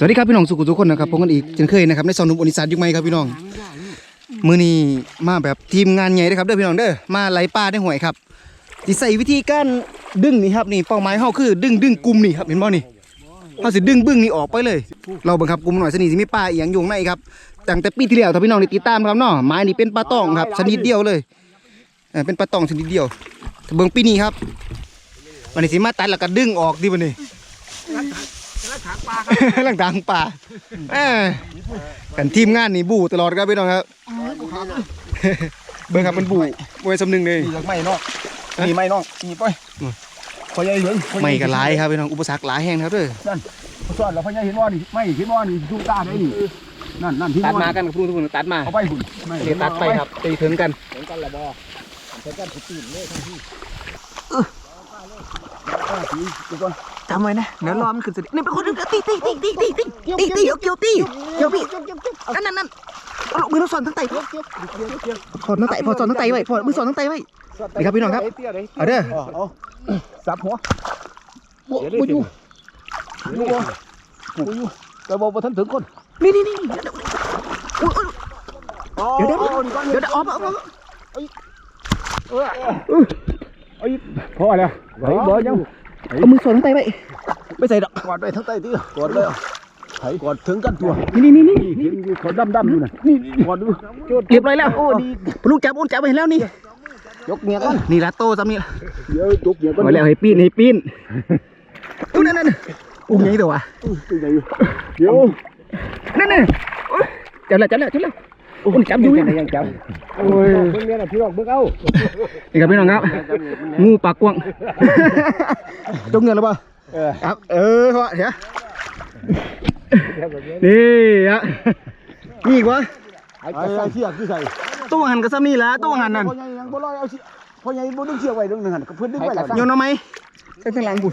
สวัสดีครับพี่น้องสุขุทุกคนนะครับพบกันอีกเช่นเคยนะครับในซองหนุ่มอนิสานยุคใหม่ครับพี่น้องมือนี้มาแบบทีมงานใหญ่เด้อครับเด้อพี่น้องเด้อมาไล่ปลาได้หวยครับสิใส่วิธีการดึงนี่ครับนี่เป้าหมายเฮาคือ ดึงดึงกลุ่มนี่ครับเห็นบ่นี่เฮาสิดึงบึ้งนี่ออกไปเลย เราบิ่งคับกลุ่มหน่อยสนิทสิมีปลาอีหยังอยู่ข้างในครับตั้งแต่ปีที่แล้วถ้าพี่น้องได้ติดตามครับเนาะไม้นี่เป็นปลาตองครับชนิดเดียวเลยเป็นปลาตองชนิดเดียวเบิ่งปีนี้ครับวันนี้สิมาตัดแล้วก็ดึงออกดิบัดนี้ หลังทางป่าเอ้ยกันทีมงานนี่บู่ตลอดครับพี่น้องครับ เบิ่งครับมันบู่บวยสำนึงเลย มีไม่นอกมีไม่นอกมีไปพอใหญ่เห็นไม่ก็หลายครับพี่น้องอุปสรรคหลายแห่งครับเด้อสอนแล้วพอใหญ่เห็นว่านี่ไม่เห็นว่านี่ดูตาได้นี่นั่นนั่นที่ตัดมากันกับพูดทุกคนตัดมาเอาไปหุ่นเดี๋ยวตัดไปครับตีถึงกัน ถึงกันละบ่ถึงกันสุดตีนเลยทั้งที่ดูก่อน จำไว้นะเดี๋ยวรอมันขึ้นสุดนี่เป็นคนตีตีตีตีตีตีตีตีเกี่ยวตีเกี่ยวพี่นั่นนั่นนั่นเอามือเราสอนทั้งไตพอสอนทั้งไตพอสอนทั้งไตไว้พอมือสอนทั้งไตไว้นี่ครับพี่น้องครับเอาเด้อเอาสับหัวบุบุอยู่อยู่บ่บุอยู่แต่บ่บ่ทันถึงคนนี่นี่นี่เดี๋ยวเดี๋ยวเดี๋ยวเอานี่ก่อนเดี๋ยวออกมาออกมาเออเอ้ยพอแล้วไหวบ่ยัง เอามือสอนทั้งไตไว้ไม่ใส่ดอกกอดไปทั้งใต้ที่กอดเลยไถกอดถึงกันตัวนี่นี่นี่นี่เห็นอยู่เขาดำดำอยู่น่ะนี่กอดดูเรียบร้อยแล้วโอ้ดีลูกจับอุ้นจับไปเห็นแล้วนี่ยกเมียก่อนนี่ละโตซ้ำนี่ละเดี๋ยวยกเมียก่อนมาแล้วให้ปีนให้ปีนอุ้ยนั่นนั่นอุ้ยไงตัววะตัวใหญ่อยู่เดี๋ยวนั่นนั่นจับแล้วจับแล้วจับแล้ว อุ้นจับอยู่ยังยังจับโอ้ยเบิ่งเนี่ยน่ะพี่น้องเบิ่งเอานี่ครับพี่น้องครับงูปากกวางจงเงินหรือเปล่าเออครับเออเขาเดี๋ยวนี่ฮะนี่อีกวะไอ้ไอ้เสียกที่ใส่ตู้หันกับซ้ำนี่ละตู้หันนั่นพ่อใหญ่ยังบ่ลอยเอาสิพ่อใหญ่บ่ดึงเสียกไว้ดึงหนึงหั่นก็เพิ่นดึงไว้ล่ะโยนเอาไหมใส่ข้างหลังกู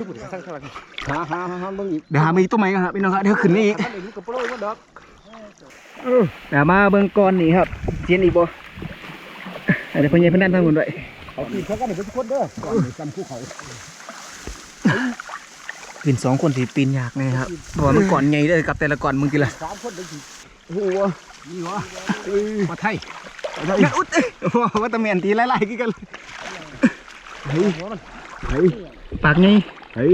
หาหาหาเบิ่งอีกเดี๋ยวหามาอีกตัวใหม่ครับพี่น้องครับเดี๋ยวขึ้นนี่อีก มันได้อยู่กับโปรยมันดอกเดี๋ยวมาเบิ่งก่อนนี่ครับเจียนอีกบ่เดี๋ยวพญายเพิ่นดันทางบนด้วยเอาปีนเขากันให้เป็นทุกคนเด้อก่อนสิจำภูเขาปีนสองคนที่ปีนยากแน่ครับเพราะว่ามันก่อนใหญ่เลยกับแต่ละก่อนมึงกี่ละสามคนเด้อสิโอ้โหนี่วะเอ้ยมาไทยงั้นอุ๊ดเอ้ยโอ้โหว่าแตะเมียนตีไล่ๆกี่กันเลยเฮ้ยเฮ้ยปากไงเฮ้ย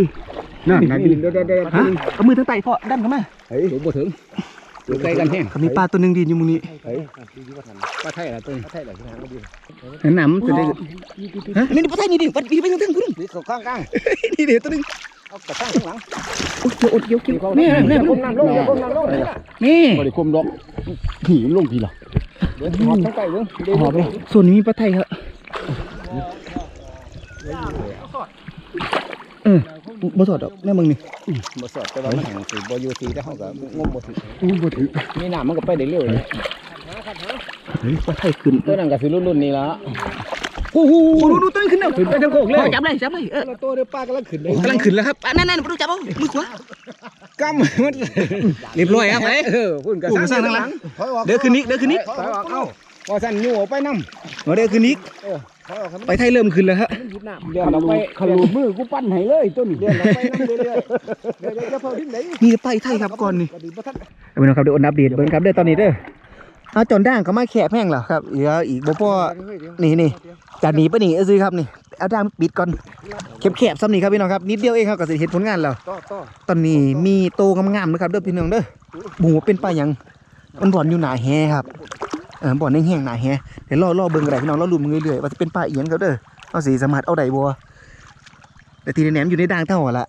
นั่นนั่นดิเด้อเด้อเด้อฮะเอามือทั้งไตพ่อดันเข้ามาเฮ้ยบ่ถึง อยู่ใกล้กันแฮงเขามีปลาตัวหนึงดีอยู่มุมนี้เฮ้ยปลาไทยล่ะตัวนี้ปลาไทยล่ะที่ทางบ่ดีเห็นหนำจะได้ฮะนี่ปลาไทยนี่ดิปัดดีไปทางทางคุณนี่เขาข้างกลางนี่เดี๋ยวตัวหนึงเอากระข้างข้างหลังโอ้ยเดี๋ยวอดเดี๋ยวเกี่ยวนี่นี่นี่ก้มน้ำลงอย่าก้มน้ำลงนี่บ่ได้ก้มดอกผีมันลงผีล่ะเดี๋ยวหอบทั้งไก่เบิ่งเดี๋ยวหอบไปส่วนนี้มีปลาไทยครับเออ บ่สอดดอกแม่มึงนี่บ่สอดแต่ว่ามันแห่งสิบ่อยู่สิแต่เฮาก็งมบ่ถึงอู้บ่ถือมีน้ำมันก็ไปได้เร็วเลยเฮ้ยปลาไทยขึ้นตัวนั้นก็สิรุ่นๆนี่ล่ะโอ้โหดูดูตัวนี้ขึ้นแล้วขึ้นไปทั้งโคกเลยจับเลยจับเลยเออตัวเด้อป้ากำลังขึ้นเลยกำลังขึ้นแล้วครับอะนั่นนั่นมาดูจับเอามือขวากำมันเรียบร้อยครับเอ้ยเออพุ่นก็ปุ่มสร้างทางหลังถอยออกเดี๋ยวขึ้นนิกเดี๋ยวขึ้นนิกถอยออกเอ้า ว่าซั่นอยู่ออกไปนำมาเดี๋ยวขึ้นนิกเออถอยออกให้มันไปไทยเริ่มขึ้นแล้วฮะหยิบน้ำเดี๋ยวเราไปขลูมือกูปั้นให้เลยต้นเดี๋ยวเราไปนำเรื่อยๆเดี๋ยวจะเพิ่มที่ไหนนี่ไปไทยครับก่อนนี่ก็ดีบ่ทันเอาไปนะครับเดี๋ยวอัปเดตเบิ้งครับเด้อตอนนี้เด้อเอาจอนด่างก็มาแคบแห้งแล้วครับเหลืออีกบ่พอ นี่นี่ จากนี้ไปนี่เอาซื้อครับนี่เอาด่างปิดก่อนแคบๆซ้ำนี่ครับพี่น้องครับนิดเดียวเองครับก็สิเห็นผลงานแล้วต่อต่อตอนนี้มีโตงามๆนะครับเด้อพี่น้องเด้อบูว่าเป็นปลาหยังมันบ่อนอยู่หนาแฮครับ เออบ่อนแห้งๆหนาแฮเดี๋ยวรอรอเบิ่งกันได้พี่น้องรอลุ้นเรื่อยๆว่าจะเป็นปลาอีหยังครับเด้อเอาสิสามารถเอาได้บ่แต่ทีนี้แหนมอยู่ในด่างเท่าหั่นละ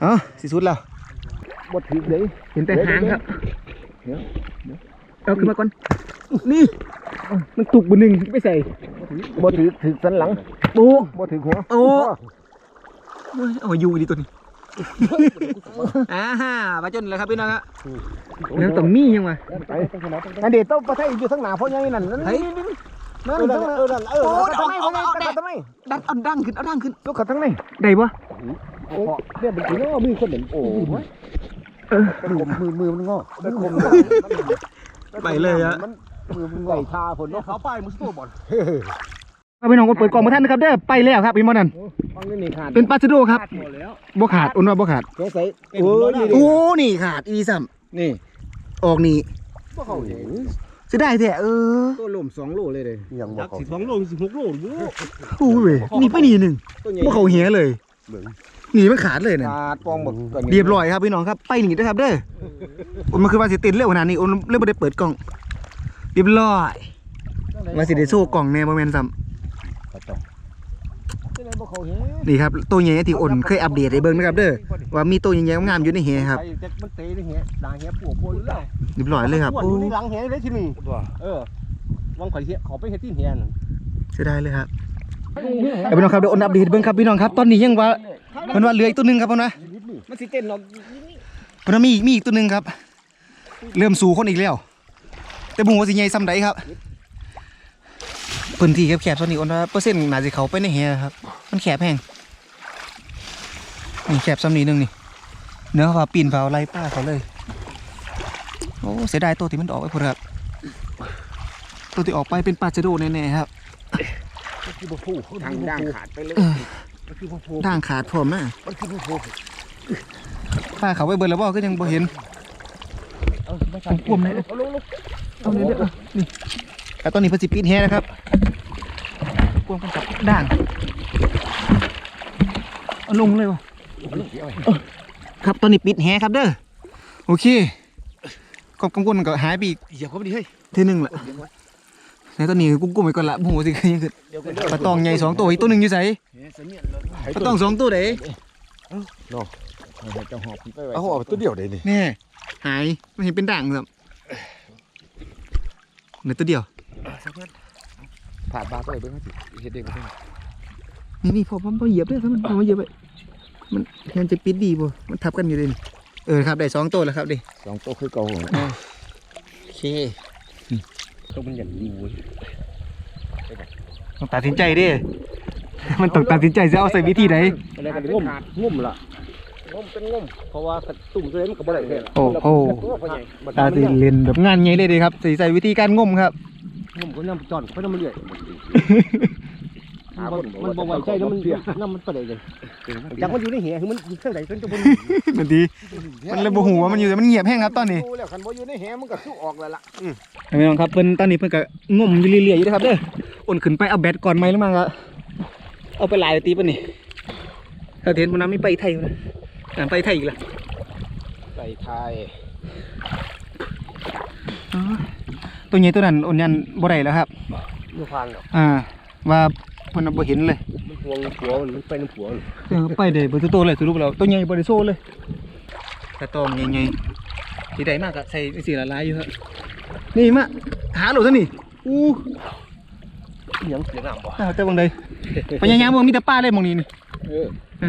เอ๋อสิสุดแล้วบ่ถึกเลยเห็นแต่หางครับเดี๋ยวเอาขึ้นมาก่อนนี่มันตุกบนหนึ่งไม่ใส่บ่ถึกถึกสันหลังโอ้บ่ถึกหัวโอ้เอามาอยู่ดีตัวนี้ อ่าฮ่าปลาจนแล้วครับพี่น้องครับแล้วต้องมียังวะไปนั่นเดี๋ยวต้องประเทศอยู่ทั้งหน้าเพราะยังนั่นนั่นเฮ้ยนั่นนั่นเออนั่นเออโอ้ทั้งเอาในเอาทั้งในเอาทั้งในดันเอาดังขึ้นเอาดังขึ้นลูกขัดทั้งในได้ปะโอ้เนี่ยเป็นกี่ง้อมือคนเด่นโอ้เออมือมือมันง้อมันคมไปเลยอะมันมือมันไหวชาผลเนาะเขาไปมุสโตบอล เอาไปน้องคนเปิดกล่องมาท่านนะครับเด้อไปแล้วครับพี่มอนันฟังนี่นี่ขาดเป็นปลาชะโดครับหมดแล้วบ่ขาดอุ่นว่าบ่ขาดสงสัยโอ้ยโอ้นี่ขาดอีซ้นี่ำออกนี่พวกเขาเห็นจะได้แท้เออตัวลมสองโลเลยเลยยังบ่ยักเขาสิบสองโลสิบหกโลหรือโอ้ยเว้ยนี่ไปนี่หนึ่งตัวใหญ่บ่เขาเหียเลยเบิ่งหนีมันขาดเลยน่ะขาดปองบักก่อนเรียบร้อยครับพี่น้องครับไปหนีนะครับเด้อโอ้ยมันคือว่าสิติดเร็วขนาดนี้โอ้ยเริ่มบ่ได้เปิดกล่องเรียบร้อยว่าสิได้โซ่กล่องแน่บ่แม่นซ้ที่ไหนบ่เขาเห็นำ นี่ครับตัวใหญ่ที่อ้นเคยอัปเดตให้เบิ่งนะครับเด้อว่ามีตัวใหญ่ๆงามๆอยู่ในแหครับไปเจ็ดมันเตะในเหี้ยด่างเหี้ยปวดปวดอยู่แล้วเรียบร้อยเลยครับปวดโอ้อยู่ในหลังเหี้ยเลยที่นี่ตัวเออวางข่อยเหี้ยขอไปเฮ็ดที่เหี้ยนั่นเสียดายเลยครับเอาพี่น้องครับเดี๋ยวอ้นอัปเดตเบิ่งครับพี่น้องครับ ตอนนี้ยังว่าเพิ่นว่าเหลืออีกตัวหนึงครับเพิ่นนะมันสิเต้นเนาะเพิ่นว่ามีอีกมีอีกตัวหนึงครับ เริ่มสู่คนอีกแล้ว แต่บุ้งว่าสิใหญ่ซ้ำใดครับ พื้นที่แคบๆตอนนี้อ้นว่าเปอร์เซ็นต์น่าสิเข้าไปในแหครับ มันแคบแฮงนี่แคบซ้ำนี้หนึงนี่เนื้อว่าปีนเผาไล่ป้าเขาเลย โอ้เสียดายตัวที่มันออกไปพุ่นครับตัวที่ออกไปเป็นปลาชะโดแน่ๆครับคือบ่ฟูทางด่างขาดไปเลยเออมันคือบ่ฟูด่างขาดพร้อมนะมันคือบ่ฟูป้าเขาไปเบิดแล้วบ่ก็ยังบ่เห็นเอาไม่ใช่กลุ่มเลยเอาลงเอาเลยเด้อนี่ แต่ตอนนี้เพิ่นสิปิดแฮนะครับกวงกันกับด่างเอาลงเลยวะครับตอนนี้ปิดแฮครับเด้อโอเคกบกังวลก็หายไปอีกเหยียบเข้าไปดิเฮ้ยเทีนึงละในตอนนี้กุ้งกุ้งไปก่อนละโอ้โหสิคือยังคือเดี๋ยวกันเด้อปลาตองใหญ่สองตัวอีกตัวหนึ่งอยู่ไสเฮ้ยเสนียนเลยปลาตองสองตัวเด้เอาเจ้าหอบไปไว้เอาเอาตัวเดียวได้นี่แน่หายไม่เห็นเป็นด่างครับเหลือตัวเดียว ผ่านบาตัวเบิ่งสิเฮ็ดเองก็ได้นี่นี่พอพอพอเหยียบด้วยครับมันพอมาเหยียบไปมันมันจะปิดดีบ่มันทับกันอยู่เลยเออครับได้สองตัวแล้วครับดิสองตัวคือเก่าโอเคตัวมันอย่างนี้เว้ยต้องตัดสินใจดิมันต้องตัดสินใจจะเอาใส่วิธีไหนอะไรกันงมงมล่ะงมเป็นงุ่มเพราะว่าตุ่มตัวนี้มันก็บ่ได้แท้โอ้โหตัวพ่อใหญ่บ่ตาสิเล่นแบบงานใหญ่เลยดีครับใส่ใส่วิธีการงุ่มครับ งมก็นำจอนเขานำมาเรื่อยมันบ่ไว้ใจแล้วมันน้ำมันไปได้เลยจากมันอยู่ในเหี้ยคือมันอยู่ข้างใดเพิ่นจะบ่นั่นดี มันเลยโมโหว่ามันอยู่แต่มันเงียบแห้งครับตอนนี้รู้แล้วคันบ่อยู่ในแหมันก็สู้ออกแล้วล่ะพี่น้องครับเพิ่นตอนนี้เพิ่นก็งมอยู่เรื่อยๆอยู่นะครับเด้ออ่นขึ้นไปเอาแบตก่อนไหมหรือมั้งก็เอาไปหลายตีปะนี่ถ้าเห็นมันน้ำไม่ไปไทยอยู่นะอ่าไปไทยอีกละใส่ไทยอ๋อ ตัวใหญ่ตัวนั้นอ่นยันบ่ได้แล้วครับอยู่ฟังดอกอ่า ว่าเพิ่นน่ะบ่เห็นเลยมันห่วงผัวมันมันไปน้ำผัวมันเออไปได้เบ่ตัวโตเลยสรุปแล้วตัวใหญ่บ่ได้โซ่เลยกระตองใหญ่ๆที่ใดมากก็ใส่สีละลายอยู่ครับนี่มาหาโหลซะนี่อู้หยังเสียน้ำบ่อ้าวแต่บางใดพยายามบ่มีแต่ป้าเลยหมองนี้นี่ เออ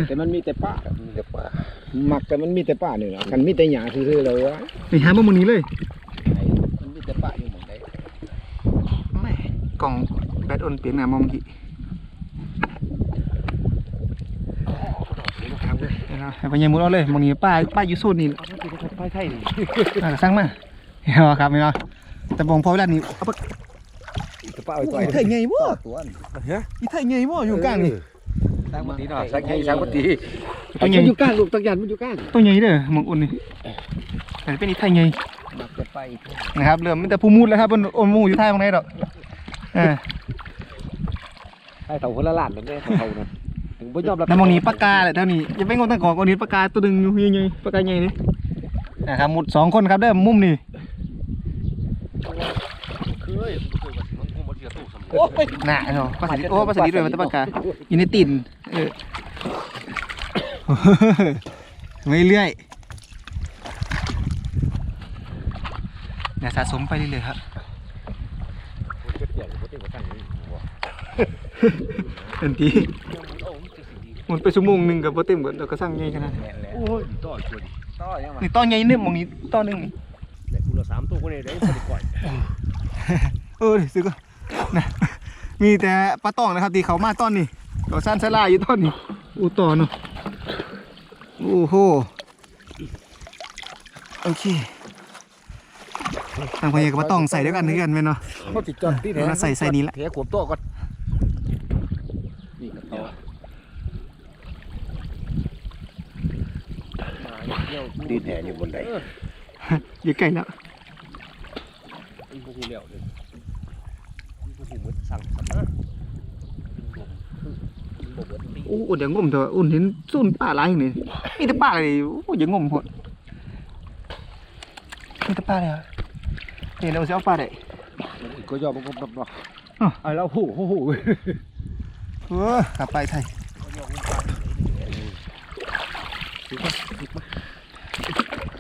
แต่มันมีแต่ป่ามีแต่ป่ามักแต่มันมีแต่ป่านี่ล่ะคันมีแต่หญ้าซื่อๆเลยวะนี่หาบ่หมองนี้เลย มันมีแต่ป่าอยู่หม่องใด แม่กล่องแบตอ่อนเปลี่ยนหน้ามองกี่เดี๋ยวนะให้พยายามมุดเอาเลยหมองนี้ป้าป้าอยู่โซนนี้ไปไทยนี่อ่าสร้างมาเห็นบ่ครับเห็นบ่แต่บองพอเวลานี้เอาไปแต่ป่าไว้ต่อยไทยไงบ่ตัวนึงอีไทยไงบ่อยู่กลางนี่สร้างบ่ดีเนาะสร้างให้สร้างบ่ดีตัวใหญ่มันอยู่กลางลูกตักยันมันอยู่กลางตัวใหญ่เด้อหมองอุ่นนี่แต่เป็นอีไทยไงมักจะไปนะครับเริ่มมีแต่ผู้มูดแล้วครับบนอมมูอยู่ท้ายตรงไหนดอกเออ ให้เท่าคนละล้านนั่นเด้เท่านั้นถึงบ่ยอมรับแล้วหมองนี้ปากกาแหละเท่านี้อย่าไปงงตั้งกอกอันนี้ปากกาตัวหนึงอยู่ใหญ่ๆปากกาใหญ่นี่นะครับหมุดสองคนครับเด้อมุมนี่เคยเคยมันคงบ่เชื่อตู้สำโอ้ยน่ะเนาะปลาสลิดโอ้ปลาสลิดด้วยมันตะปากกาอยู่ในตีนเออไม่เรื่อยเดี๋ยวสะสมไปเรื่อยๆครับ เต็มที่มันไปชั่วโมงหนึ่งกับโปรเต็มกับเราก็สั่งไงขนาดนั้นโอ้ยต่อช่วยดิต่อยังมานี่ต้อนใหญ่เนี่ยมองนี้ต้อนหนึงนี่แต่กูละ3ตัวคนนี้ได้บ่ได้ก่อยเออซื้อก็นะมีแต่ปลาตองนะครับที่เขามาต้อนนี่เราสั้นสลายอยู่ต้อนนี่อู้ต่อเนาะโอ้โหโอเคทางพยากับปลาตองใส่ด้วยกันด้วยกันไหมเนาะเขาติดจอดที่ไหนแล้วใส่ใส่นี้ละเทขวบโต๊ะก่อน ดีแท้อยู่บนใดอยู่ใกล้แล้วพวกนี้แล้วเลยพวกนี้มันสั่งสัมนะบอกว่าตีอู้อุ่นอย่างงมเถอะอุ่นเห็นซุ่นป่าหลายอย่างนี้มีแต่ป่าเลยโอ้ยอย่างงมหมดมีแต่ป่าเลยอะนี่เราจะเอาป่าได้ก็ยอมมันก็แบบว่าอ้าวไอ้แล้วหูหูหู เออกลับไปไทย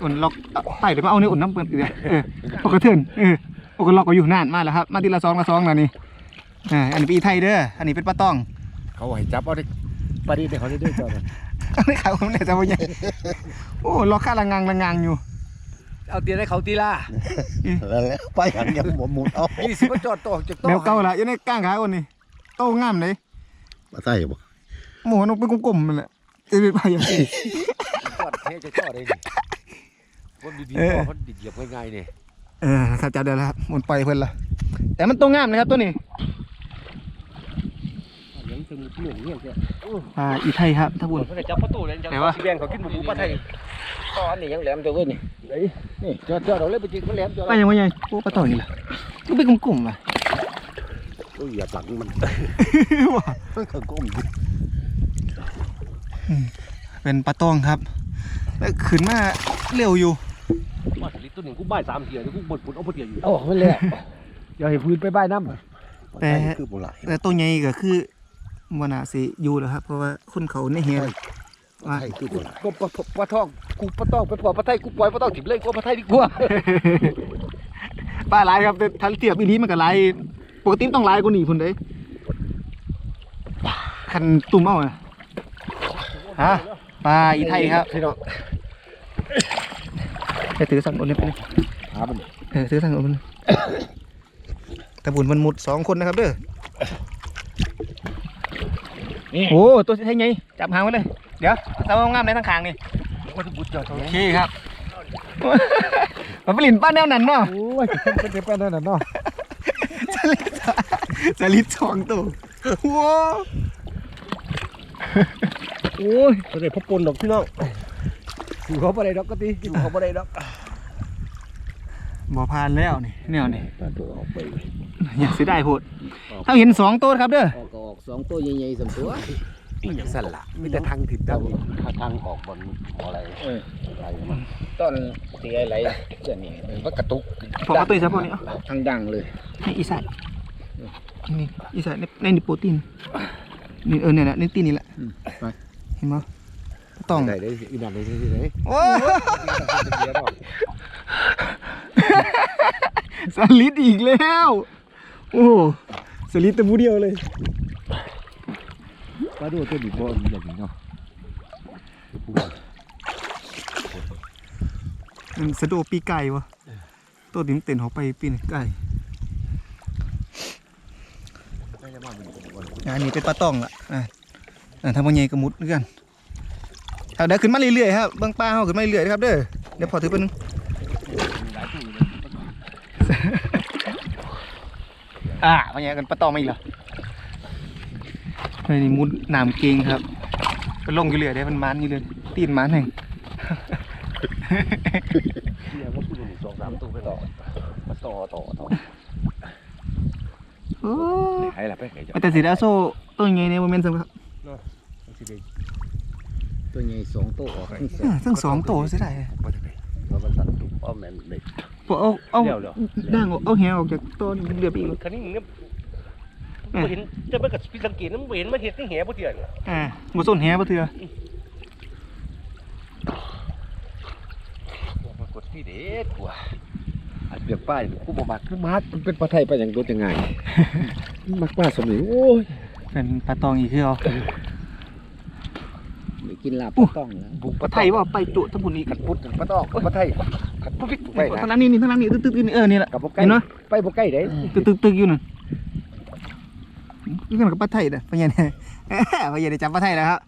อุ่นล็อกไต่เดี๋ยวมาเอาเนี่ยอุ่นน้ำเปิดอีกเลยเออปกระเทือนเออปกล็อกก็อยู่นานมากแล้วครับ มาทีละซองละซองแล้วนี่อ่าอันนี้เป็นอีไทยเด้ออันนี้เป็นปลาตอง เขาให้จับเอาดิปลาดีเดี๋ยวเขาได้ด้วยจอดอันนี้ขาวผมเนี่ยจะว่าไงโอ้ล็อกข้าละงังละงังอยู่ เอาเตียนให้เขาตีล่าแล้วแล้วไปหันยังบ่หมุนเอายี่สิบจอดต่อจากต่อแบบเก่าละอยังในก้างขาคนนี้โตงามเลย มาใส่บ่หมูนกเป็นกลมๆมันแหละจะเป็นไปอย่างนี้จอดเทจะจอดเองคนดีเออๆคนดีเหยียบง่ายๆเนี่ยเออครับจับได้แล้วครับหมันปล่อยเพิ่นละแต่มันโตงามนะครับตัวนี้ยังจะมีหนุ่มเนี่ยแกอ่าอีไทยครับท่านบุญเขาจะจับประตูเลยจับไหนวะสีแดงเขากินหมูปลาไทยตอนนี้ยังแหลมตัวเว้ยนี่นี่จอดจอดเราเลยไปจิกมันแหลมจอดไปยังไงยังโอ้ปลาตองอีกละมันเป็นกลมๆว่ะ โอ้ยอย่าตักมันว้ามันก็ก้มดิเป็นปลาตองครับแล้วขึ้นมาเร็วอยู่มาสลิดตัวหนึ่งกูบ่ายสามเทียกูบดปุ่นเอาไปเทียอยู่โอ้ไม่เลยอย่าให้พื้นไปบ่ายน้ำแต่คือบ่หลายแต่ตัวใหญ่ก็คือมันน่าสิอยู่แล้วครับ เพราะว่าคนเขาในเฮียว่าใช่คือบ่หลายก็ปลาปลาทองกูปลาตองไปปล่อยปลาไทยกูปล่อยปลาตองถิ่มเลยกูปลาไทยดีกว่าปลาหลายครับแต่ถ้าเทียบอีนี้มันก็หลาย ปกติมันต้องหลายกว่านี้พุ่นเด้คันตุ่มเอาอะฮะปลาอีไทยครับพี่น้องจะถือสั่งโอนเลยไปเลยหามันเออถือสั่งโอนเลยตะบุญมันหมุดสองคนนะครับเด้อโอ้ตัวใช่ไงจับหางไว้เลย เดี๋ยวเอางามในทั้งคางนี่ว่าจะบุญจอดโอเคครับมันเป็นหลินป้าแนวนั้นเนาะโอ้ยเป็นเป็นนั่นน่ะเนาะส ลิดสลิดสองตัวว้าวโอ้ยตัวเด็กพ่อปนดอกพี่น้องกินเขาบ่ได้ดอกก็ตีกินเขาบ่ได้ดอกบ่ผ่านแล้วนี่แนวนี่ตัดตัวออกไปอยากเสียดายโหดถ้าเห็นสองตัวครับเด้อออกก็ออกสองตัวใหญ่ๆสองตัว อีหยังสั่นล่ะมีแต่ทางถิ่นถ้าเท่าทางออกบนอะไรอะไรมันต้นตีอะไรเจ้านี่มันกระตุกผมเอาตัวอีสานพวกนี้เอาทางดังเลยให้อีสานนี่อีสานในในนี่โปรตีนนี่เออเนี่ยแหละในตีนนี่แหละเห็นไหมต้องได้ได้อีนั่นได้ที่ไหนโอ้สลิดอีกแล้ว โอ้สลิดแต่บูเดียวเลย มาดูตัวดิบอลอย่างนี้เนาะมันสะโดปีไก่วะตัวดิ้มเต้นเขาไปปีนไก่อันนี้เป็นปลาตองละอะอะทำมันใหญ่กระมุดด้วยกันเอาเดี๋ยวขึ้นมาเรื่อยๆครับเบื้องปลาเขาขึ้นมาเรื่อยๆนะครับเด้อเดี๋ยวพอถือไปบนึงอะมันใหญ่กันปลาตองมาอีกแล้ วนี่มุดน้ำเกงครับมันลงอยู่เรื่อยได้มันมันอยู่เลยตีนมันแห่งเนี่ยก็พูดสองสามตัวไปต่อมาต่อต่อต่อโอ้ใครล่ะไปใครจะแต่สีดาโซ่ตัวใหญ่ในโมเมนต์สำคัญตัวใหญ่สองตัวออกทั้งสองอ่าทั้งสองตัวเสียดายมาจากไหนเพราะมันสั่นตุกอ้อมแม่นเด็กพอเอาเอาเดี๋ยวเหรอด่างออกเอาแหออกจากตัวนี่เรือไปอีกคันนี้เนี่ยบ่ เห็นจะไปกับพี่สังเกตนั้นบ่เห็นมันเห็ดที่แหบ่เถื่อนอ่าหมดส้นแหปะเถื่อมากดที่เด็ดกว่าอันเปียกป้ายกูบอกมาขึ้นมามันเป็นปลาไทยไปอย่างรถยังไงมักป้าสมัยโอ้ยเป็นปลาตองอีกคือเอาไม่กินลาบต้องนะบุกปลาไทยว่าไปจุทั้งบุญอีกขัดพุทธปลาตองปลาไทยขัดพุทธไปทางนะนั้นนี่นี่ทางนั้นนี่ตึกตึกนี่เออนี่แหละกับบ่ใกล้เห็นไหมไปบ่ใกล้เด้ตึกตึกตึกอยู่นั่น นี่กันกับปลาไทยนะพญาเนี่ยพญาเนี่ยจับปลาไทยแล้วครับ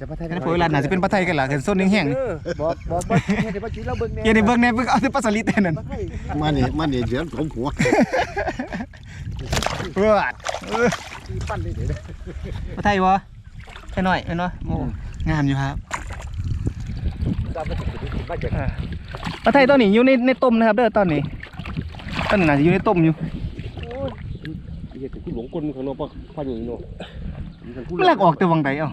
จะปลาไทยอันนี้พวกเวลาน่าจะเป็นปลาไทยกันล่ะกันส้นแห้งๆนี่บอกบอกว่าเฮ็ดให้บ่กินเราเบิ่งแน่เดี๋ยวในเบิ้งในเบิ้งเอาแต่ปลาสลิดแต่นั่นปลาไทยมานี่มานี่เดี๋ยวผมหัวเออเออตีปั้นได้เด้อปลาไทยวะแค่หน่อยแม่นวะโอ้งามอยู่ครับตามมาจากที่มาจากปลาไทยตอนนี้อยู่ในในต้มนะครับเด้อตอนนี้ตอนนี้น่าจะอยู่ในต้มอยู่เฮ็ ดกูหลงกลของเนาะปะพันอยู่เนาะมันลากออกแต่วังใดเอ้า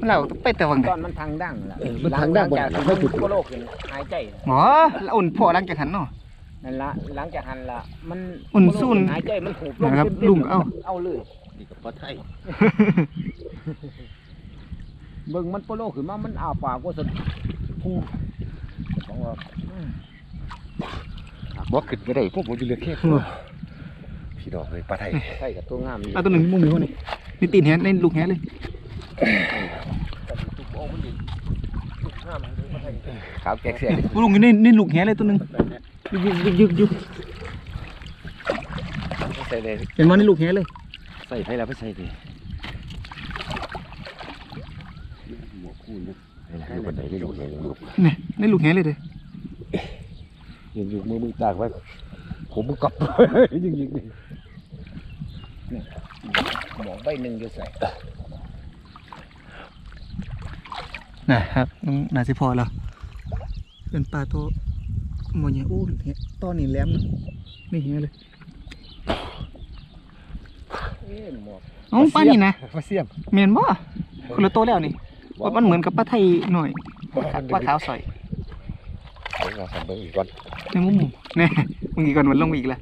มันลากออกไปแต่วังใดตอนมันทางดังล่ะมันทางด้านบ่หลังจากไม่ที่ถูมันกโคโลขึ้นหายใจหมอแล้วอุ่นพ่อหลังจากหันเนาะนั่นละหลังจากหันละมันอุ่นสู้นหายใจมันหูบลงนะครับต็มๆลุงเอาเอาเลยนี่กับปลาไทยเบิ่งมันโปโลขึ้นมา มันอ้าปากว่าสนพูของว่าบ่ขึ้นบ่ได้พวกผมจะเหลือแค่ พี่น้องเลยปลาไทยใช่กับตัวงามนี่เอาตัวหนึ่งมุมนี้วะนี่นี่ตีนแฮในลูกแฮเลยขาวแกกเสียลุงอยู่ในในลูกแฮเลยตัวหนึ่งยึกยึกยึกยึกใส่เลยเห็นว่าในลูกแฮเลย ใส่ให้แล้วไปใส่ดิหมวกคูณนะอยู่บนไหนไม่รู้เลยลูกนี่ในลูกแฮเลยเด้อยังอยู่มือมือตากไว้ผมมือกลับยิงยิง นี่หมองใบหนึ่งอยู่ใส่นะครับน้องนาสิพอแล้วเป็นปลาตัวหมอใหญ่โอ้เห็นตอนนี้แหลมนะนี่เห็นเลยเอ๊ะหมอกน้องปลานี่นะมาเสียมเมียนบ่คนละตัวแล้วนี่ว่ามันเหมือนกับปลาไทยหน่อยปลาขาวใสเราทำเบอร์อีกก่อนในมุมหมู่แน่มึงอีกก่อนมันลงมาอีกแล้ว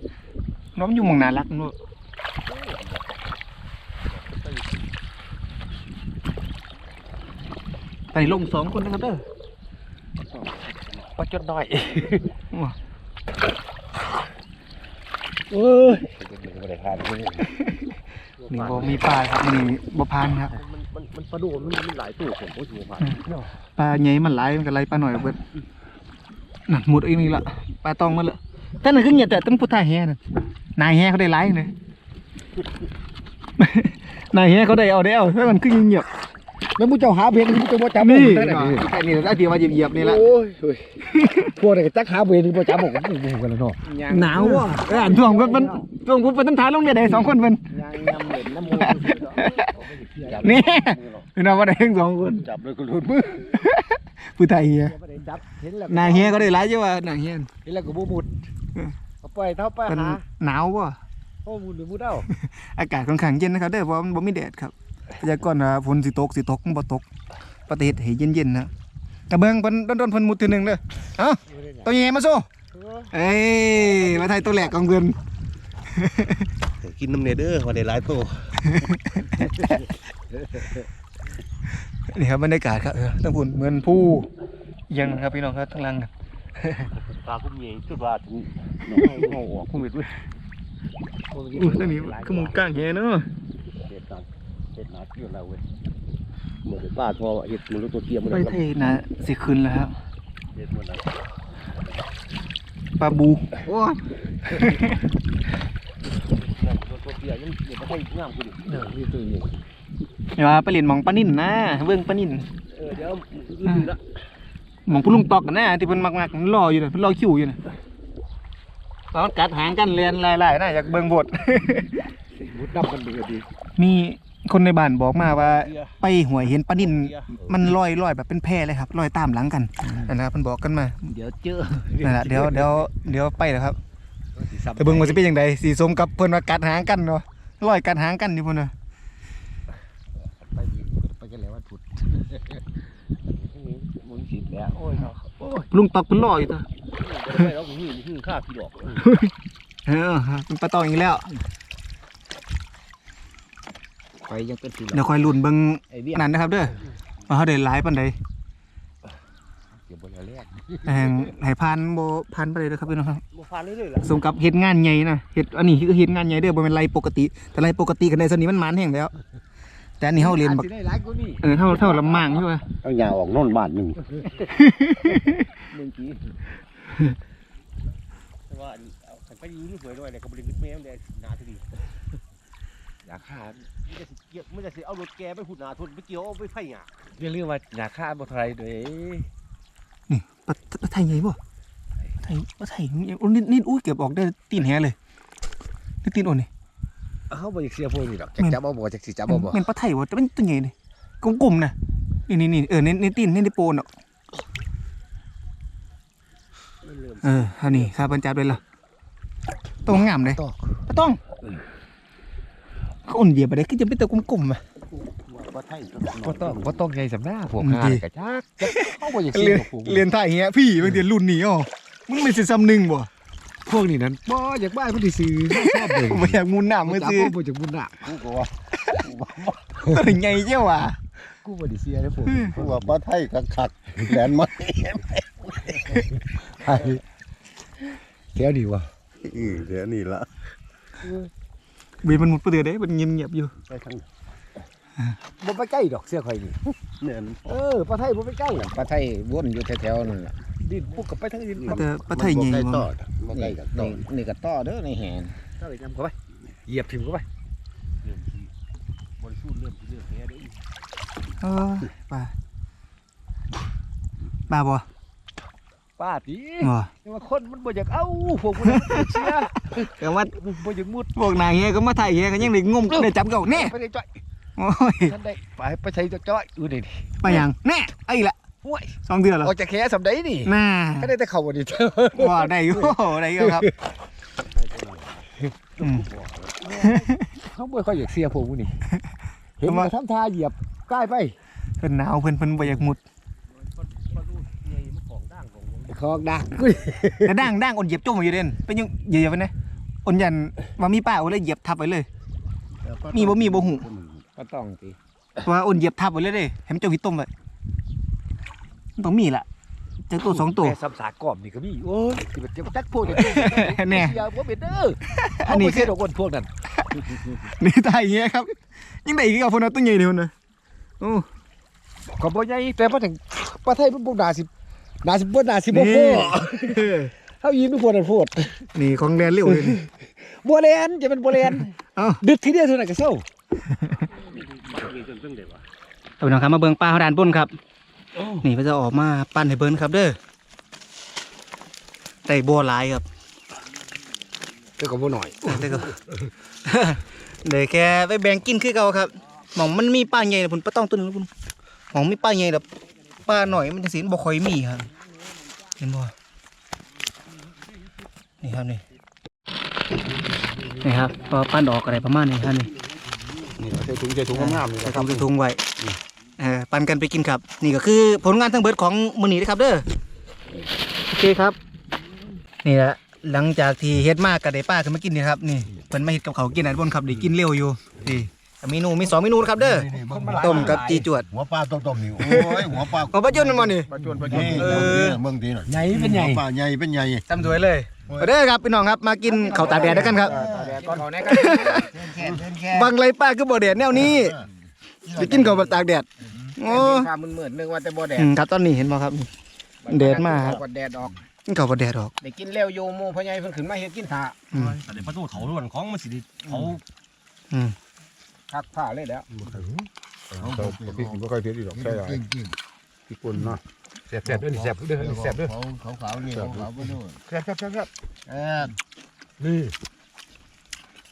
น้องอยู่หมองนารักนู่น ตอนนี้ลงสองคนนะครับเด้อปลาจดน้อยว้าเอ้ยไม่ได้ทานเลยนี่บ่มีปลาครับนี่บ่พานครับ มันมันมันปลาดูมันมันหลายตู้ผมก็ถือว่าปลาใหญ่มันหลายมันก็ไล่ปลาหน่อยเอาเบิดนั่นหมดอีกนี่ละปลาตองมาละแต่นั่นคือเงียบแต่ต้องพุทธาแฮ่น่ะนายแฮ่เขาได้ไล่เลยนายแฮ่เขาได้เอาได้เอาถ้ามันคือเงียบ แล้วมึงเจ้าหาเพลงมึงจะบ่ๆจำนี่ได้แค่นี้ไอ้ที่ว่าเหยียบๆนี่ละโอ้ยเฮ้ยพวกนี้ก็จักหาเพลงมึงบ่จำบอกกูกูกันแล้วเนาะยางหนาวว่ะเอออ่านท่วงเพิ่นเพิ่นท่วงเพิ่นเพิ่นต้องทายลงเรียนได้สองคนเพิ่นยางยำเหม็นน้ำมูกนี่เห็นว่าได้ทั้งสองคนจับเลยก็หลุดมือผู้ไทยเฮียบ่ได้จับเห็นแล้วนายเฮียก็ได้หลายอยู่ว่านายเฮียเห็นแล้วก็บ่มุดเอาปล่อยเท้าไปเพิ่นหาหนาวว่ะโอ้มุดหรือมุดเอาอากาศค่อนข้างเย็นนะครับเด้อเพราะมันบ่มีแดดครับ พยากรณ์ว่าฝนสิตกสิตกมันบ่ตก ประเทศให้เย็นๆนะกระเบื้องเพิ่นโดนๆเพิ่นมุดทีหนึงเด้อเอ้าตัวใหญ่มาสู้เอ้ยมาไทยตัวแหลกของเพิ่น กินน้ำเนเด้อว่าได้หลายตัวนี่ครับบรรยากาศครับเออทั้งพุ่นเหมือนผู้ยังครับพี่น้องครับทั้งหลังน่ะปลาคุ้มใหญ่สุดว่าถึงเฮาออกคุ้มเม็ดเว้ยอุ้ยทั้งนี้คือมึงกลางเฮียเนาะ เฮ็ดตามเฮ็ดหน้าที่เราเว้ยหมดป้าทอเฮ็ดมันรู้ตัวเตรียมมันไปไทยน่ะสิขึ้นแล้วครับเฮ็ดมันน่ะปลาบูโอ้ยตัวเตรียมยังเฮ็ดบ่ได้งามกูดิเด้อนี่ตัวนี้เดี๋ยวว่าไปเล่นหมองปลานิ่นนะเบิ่งปลานิ่นเออเดี๋ยวลืมละหมองผู้ลุงตอกกันนะที่เพิ่นมักๆมันรออยู่น่ะเพิ่นรอคิวอยู่น่ะตอนกัดหางกันเรียนหลายๆนะอยากเบิ่งบทมุดดับกันเดือดีมี คนในบ้านบอกมาว่า ไปหวยเห็นปลานิ่นมันลอยลอยแบบเป็นแพเลยครับลอยตามหลังกันนั่นนะครับเพิ่นบอกกันมาเดี๋ยวเจอนั่นแหละเดี๋ยวเดี๋ยวเดี๋ยวไปแล้วครับแต่เบิ่งว่าสิเป็นจังไดสีสมกับเพิ่นว่ากัดหางกันเนาะลอยกัดหางกันอยู่พุ่นน่ะไปไปกันแล้ววันพุธมึงสิแล้วโอ้ยเนาะโอ้ยลุงตอกเพิ่นรออยู่ตัวบ่ได้แล้วมึงนี่มึงฆ่าพี่ดอกเออเป็นปลาตองอีกแล้ว ไปยังเป็นทีเดี๋ยวคอยลุ้นเบิ่งไอ้เบี้ยนั่นนะครับเด้อว่าเขาได้หลายปานใดเดี๋ยวบ่แล้วแรกแต่ให้ผ่านบ่ผ่านไปเลยเด้อครับพี่น้องครับบ่ฟานเรื่อยๆล่ะสมกับเฮ็ดงานใหญ่นะเฮ็ดอันนี้คือเฮ็ดงานใหญ่เด้อบ่แม่นไรปกติ แต่ไรปกติกันได้สนี้มันหมันแห้งแล้ว แต่อันนี้เฮาเรียนบักสิได้หลายกว่านี้เออเท่าเท่าลำมางอยู่ว่าเอาหญ้าออกนอนบ้านมึงมึงกี้แต่ว่าอันเอาคันไปอยู่นี่สวยด้วยเนี่ยก็บ่ได้แม่มได้หนาทีดี อยากฆ่ามันจะสิเกี่ยวมันจะสิเอารถแกไปหุ่นหนาทนไปเกี่ยวเอาไปไฟหยาเรื่องเรื่องว่าอยากฆ่าบ่ไทยเด้อนี่ปลาปลาไทยใหญ่บ่ไทยปลาไทยนี่โอ้นี่นี่อุ้ยเก็บออกได้ตีนแหเลยนี่ตีนโอนนี่เขาบ่อยากเสียพวกนี้ดอกจักจับเอาบ่จักสิจับเอาบ่เป็นปลาไทยวะแต่เป็นตัวใหญ่นี่กลมๆนะนี่นี่นี่เออในในตีนในในโปนอะเออเท่านี้ครับบรรจับเลยล่ะตรงงามเลยต้องบ่ต้อง เขาอุ่นเหยียบไปได้คือจะเป็นตัวกลมๆอะ บ่ไทยบ่ต้องบ่ต้องใหญ่สำหน้าพวกอืมหาดี กะจักจักเขาบ่อยากเสีเรียนพวกเรียนท่าอย่างเงี้ยพี่บางทีรุ่นนี้อ๋อมึงไม่สิซ้ำหนึ่งบ่พวกนี้นั้นบ่อยากบ้านเพิ่นสิซื้อชอบเบิ่งไม่อยากมุนหน้ามือซื้อบ่จากบุญน่ะกูก็ว่าตัวใหญ่เจ้าว่ะกูบ่ได้เสียเด้อพวกกูว่าปลาไทยคักๆแหลนมาไทยเดี๋ยวดีวะอือเดี๋ยวนี่ละ บียมันหมดเปลือกได้มันเงียบๆอยู่ไปทางบ่ไปใกล้ดอกเสื้อข่อยนี่เนี่ยเออปลาไทยบ่ไปใกล้ปลาไทยวนอยู่แถวๆนั่นล่ะดินพวกกับไปทางอื่นแต่ปลาไทยใหญ่มันบ่บ่ใกล้ต่อบ่ใกล้กับต่อนี่ก็ต่อเด้อในแหนเข้าไปนํเข้าไปเหยียบถิ่มเข้าไปบ่ได้สู้เรื่องที่เรื่องแพ้เด้อเออปลาปลาบ่ ป้าติบ่แต่ว่าคนมันบ่อยากเอาพวกมันเสียแต่ว่าบ่อยากมุดพวกนายเงี้ยก็มาถ่ายเงี้ยก็ยังได้งมได้จับเก่าแน่ไปได้จ้อยโอ้ยท่านได้ไปไปใช้จ้อยๆอยู่นี่ไปยังแน่ไอ้ละห่วยสองเดือนแล้วออกจากแค่สำใดนี่น่าก็ได้แต่เข้าบ่นี่ว่าได้อยู่ได้อยู่ครับอืมเขาบ่ค่อยอยากเสียพวกมันนี่เห็นทำไมมาทำท่าเหยียบใกล้ไปเพิ่นหนาวเพิ่นเพิ่นบ่อยากมุด บ่รู้ใหญ่มันของด่างของวง คอกดักแต่ด่างด่างอ่อนเหยียบจมอยู่เด่นเป็นยังเหยียบไปนะอ่อนยันว่ามีป้าเอาเลยเหยียบทับไว้เลย มีบ่มีบ่หูก็ต้องติว่าอ่อนเหยียบทับไว้เลยเด้ให้มันเจ้าหิต้มไว้มันต้องมีล่ะจักตัวสองตัวแค่สับสากรอบนี่ก็มีโอ้ยสิเป็นจักพวกจักแน่เสียบ่เป็นเด้ออัอันนนี้นี้คืคืออดอกคนพวกนั้นนี่ตายอย่างเงี้ยครับยังได้อีกเอาพนเอาตัวใหญ่เดียวนะโอ้ก็บ่ใหญ่แต่พอถึงประเทศมันบ่น่าสิ น่าสิบ่น่าสิบ่พอเฮายินทุกคนนั่นโพดนี่ของแดนเร็วเลยนี่บ่แลนจะเป็นบ่แลนเอ้าดึกทีเดียวเท่านั้นก็เซามีจนเพิ่งได้ว่าเอาพี่น้องครับมาเบิ่งปลาเขาด่านบนครับนี่เพิ่นจะออกมาปั้นให้เบิ่งครับเด้อได้บัวหลายครับแต่ก็บ่น้อยแต่ก็เดี๋ยวแค่ไปแบ่งกินคือเก่าครับหมองมันมีปลาใหญ่นะพุ่นปลาต้องตัวหนึงนะพุ่นหมองมีปลาใหญ่แบบปลาหน่อยมันจังซี่มันบ่ค่อยมีครับ เห็นบ่นี่ครับนี่นี่ครับพอปั้นออกอะไรประมาณนี้ครับนี่นี่ใส่ถุงใส่ถุงงามๆนี่ใส่นะครับถุงใส่ถุงไว้เออปันกันไปกินครับ นี่ก็คือผลงานทั้งเบิดของมื้อนี้นะครับเด้อโอเคครับนี่แหละหลังจากที่เฮ็ดมากก็ได้ป้าขึ้นมากินนี่ครับนี่เพิ่นมาเฮ็ดกับเขาวกินอันบนครับได้กินเร็วอยู่นี่ เมนูมีสองเมนูนะครับเด้อ ต้มกับจีจวด หัวปลาต้มๆนี่โอ้ยหัวปลาเอาปลาจุนมันมานี่ปลาจวนปลาจวนเออ เมืองดีหน่อยใหญ่เป็นใหญ่หัวปลาใหญ่เป็นใหญ่จำสวยเลยมาเด้อครับพี่น้องครับมากินข้าวตากแดดด้วยกันครับ ก่อนเขาแน่กันบางไรป้าคือบ่แดดแนวนี้ไปกินข้าวแบบตากแดดโอ้ฟ้ามืดๆนึกว่าแต่บ่แดดอืมครับตอนนี้เห็นบ่ครับแดดมากครับก็แดดออกกินข้าวบ่แดดออกได้กินแล้วอยู่หมู่พ่อใหญ่เพิ่นขึ้นมาเฮ็ดกินท่าอืมแต่เดี๋ยวประตูเขาล้วนของมันสิได้เขาอืม คักผ้าเลยแล้วเราพริกไม่ค่อยเผ็ดอีหรอกใช่ไหมพริกป่นเนาะแซ่บๆเด้อนี่แซ่บด้อแซ่บด้อขาวขาวนี่ขาวขาวๆไปด้วยแซ่บแซ่บเออนี่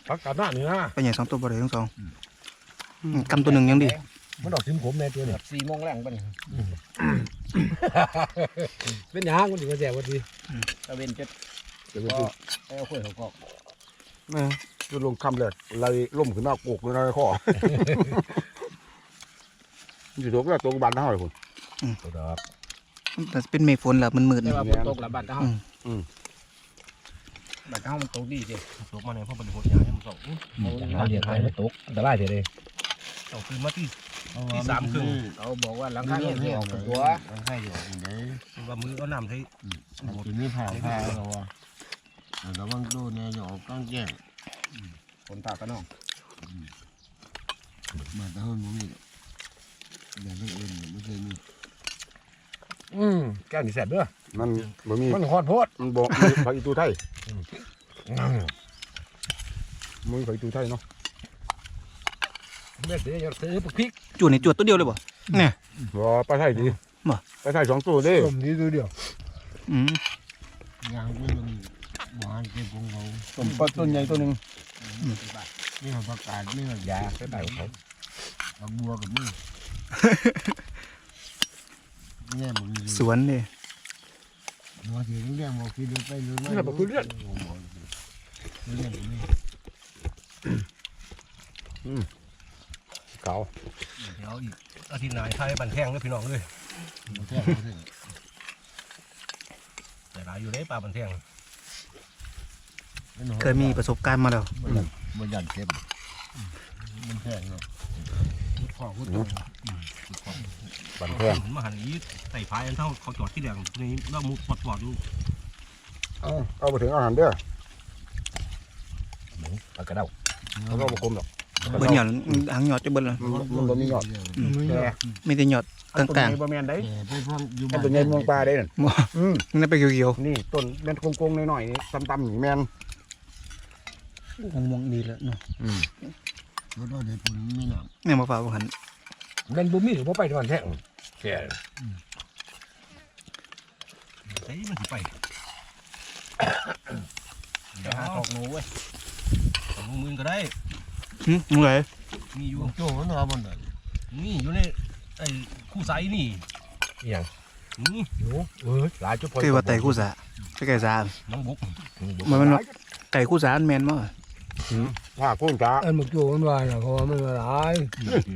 ผักกาดหน้านี่นะไปใหญ่สองตัวบ่ได้ทั้งสองกำตัวหนึ่งยังดีมันดอกจิ้มขมแน่ตัวเนี่ย4โมงแรงปะนี่เป็นยังมันสิมาแซ่บว่าดีตะเวนเจ็ดเดี๋ยวไปก็เอาข้อยเขาก็แม่ จะลงคำเลยไล่ล่มขึ้นหน้าโกกเลยนะข้ออยู่ตรงนั้นตรงบ้านเท่าไหร่คุณแต่เป็นเมฆฝนแล้วมันมืดแต่นี่ว่าฝนตกละบ้านเฮาอืมอืมบ้านเฮามันตกดีสิตกมาเนี่ยเพราะบ่ได้โหดยาให้มันส่งเอาเดี๋ยวให้มันตกอันตรายเด้อเอาคืนมาที่ที่สามครึ่งเขาบอกว่าหลังคาเนี่ยสิออกเป็นตัวให้อยู่ไหนว่ามือเอาน้ำใส่ทีนี้ผ่าผ่าเราอะแล้วมันดูเนี่ยอยู่กลางแจ้ง ฝนตากกันเนาะมาแต่ห้องนี้อย่างนั้นเองไม่เคยมีอืมแก้วนี่แซ่บเด้อมันบ่มีมันฮอดโพดมันบอกมีผักอีตูไทยมือผักอีตูไทยเนาะแม่เด้อซื้อพริกจวดนี่จวดตัวเดียวเลยบ่เนี่ยบ่ปลาไทยดีบ่ปลาไทยสองตัวเด้ต้มนี้ตัวเดียวอืมยางเป็นหวานเก็บของเขาต้มปลาตัวใหญ่ตัวหนึ่ง นี่มันประกาศนี่มันยาไปได้ของเขาเอาบัวกับมือเนี่ยมึงสวนนี่บัวสีเรื่องบัวคือดูไปดูมานี่บ่คือเลือดเรื่องนี้เก่าเดี๋ยวอีกอาทิตย์หน้าไทยบันแท่งเลยพี่น้องเลยบัวแท้บัวแท้แต่หลายอยู่ในป่าบันแท่ง เคยมีประสบการณ์มาแล้วบัวยันบัวยันเต็มมันแพงเนาะพุดข้อพุดข้อบันแพงมาหันนี้ใส่พายอันเท่าเขาจอดที่แดงนี่แล้วมุดปอดปอดดูเอาเอาไปถึงอาหารเด้อหมูปลากระเดาเขาก็บ่คมหรอกเบิ่หยอดหางหยอดจะเบิ่แล้วมันบ่มียอดแก่มีแต่หยอดต่างบ่แม่นได้ไปฟังอยู่แค่บ้านตัวใหญ่เมืองปลาได้นั่นๆบ่อืมนั่นไปเกี่ยวนี่ต้นแม่นโกงๆหน่อยๆนี่ต่ำๆนี่แม่น ๆมองๆดีแล้วเนาะอืมรถเด็กปุ่นไม่หนักแม่มาฝากบ่หันแม่นบ่มีหรือบ่ไปทอนแท้แก่ใส่มันสิไปไปหาตอกหนูเว้ยตอกหนูมือก็ได้หึมึงไงมีอยู่โจ้มันเอามันเลยนี่อยู่ในไอ้คู่ไซนี่อีหยังนี่หนูเออหลายจุดพอคือว่าไต่คู่สาไปไก่สาน้องบุกมันมันว่าไก่คู่สามันแม่นบ่ ผ้าพุ่นจ้าอันมันโจมันว่าน่ะเพราะว่ามันละลาย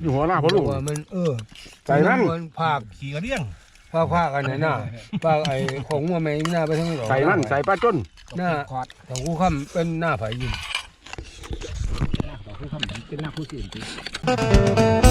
อยู่หัวหน้าพ่อลุงว่ามันเออใส่นั่น มันภาคขี่กระเดี้ยงภาคภาคอันไหนน่ะภาคไอ้ของว่าไม่หน้าไปทั้งหรอใส่นั่นใส่ปลาจ้นหน้าของกูค่ำเป็นหน้าไผยิงหน้ากู้ข่ำเป็นหน้าผู้เสิ